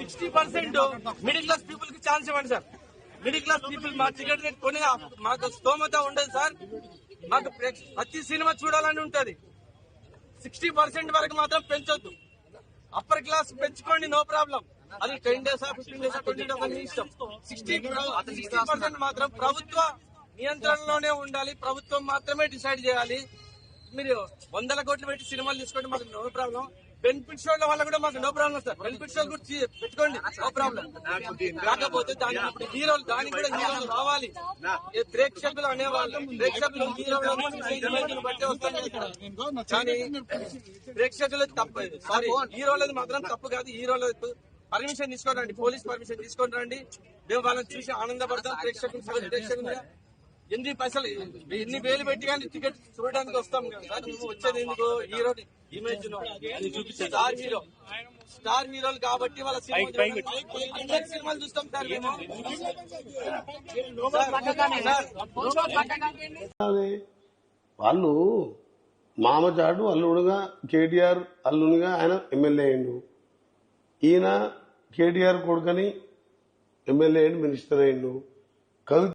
Sixty percent middle class పీపుల్కి chance ఇవ్వండి sir middle class people మా టికెట్ రేట్ కొని మాకు స్తోమత ఉండదు సార్ మాకు ప్రతి సినిమా చూడాలని ఉంటది. సిక్స్టీ పర్సెంట్ వరకు మాత్రం పెంచొద్దు. అప్పర్ క్లాస్ పెంచుకోండి నో ప్రాబ్లం అది ten days fifteen days twenty days మీ ఇష్టం. సిక్స్టీ సిక్స్టీ పర్సెంట్ మాత్రం ప్రభుత్వ నియంత్రణలోనే ఉండాలి. ప్రభుత్వం మాత్రమే డిసైడ్ చేయాలి. మీరు వందల కోట్లు పెట్టి సినిమాలు తీసుకోండి మాకు నో ప్రాబ్లం బెనిఫిట్ షోల వల్ల కూడా మాకు నో ప్రాబ్లం సార్. బెనిఫిట్ షోలు కూడా పెట్టుకోండి. నో ప్రాబ్లం కాకపోతే ఇప్పుడు హీరోలు దానికి కూడా హీరోలు రావాలి. ప్రేక్షకులు అనేవాళ్ళు. ప్రేక్షకులు హీరోలు బట్టి వస్తాయి. కానీ ప్రేక్షకులు తప్పు సారీ హీరోలది మాత్రం తప్పు కాదు. హీరోలకు పర్మిషన్ తీసుకొని రండి పోలీస్ పర్మిషన్ తీసుకొని రండి. మేము వాళ్ళని చూసి ఆనందపడతాం. ప్రేక్షకులు ప్రేక్షకులుగా ఎన్ని పైసలు ఎన్ని వేలు పెట్టి కానీ టికెట్ చూడడానికి వస్తాం కదా వచ్చేది ఎందుకు? Hero image star hero star హీరోలు కాబట్టి వాళ్ళ సినిమా సినిమాలు చూస్తాం సార్ మేము. సార్, అది వాళ్ళు మామచాడు అల్లుడుగా కేటీఆర్ అల్లునిగా ఆయన ఎమ్మెల్యే అయిండు ఈయన కేటీఆర్ కొడుకని ఎమ్మెల్యే అయిండు మినిస్టర్ అయిండు కవి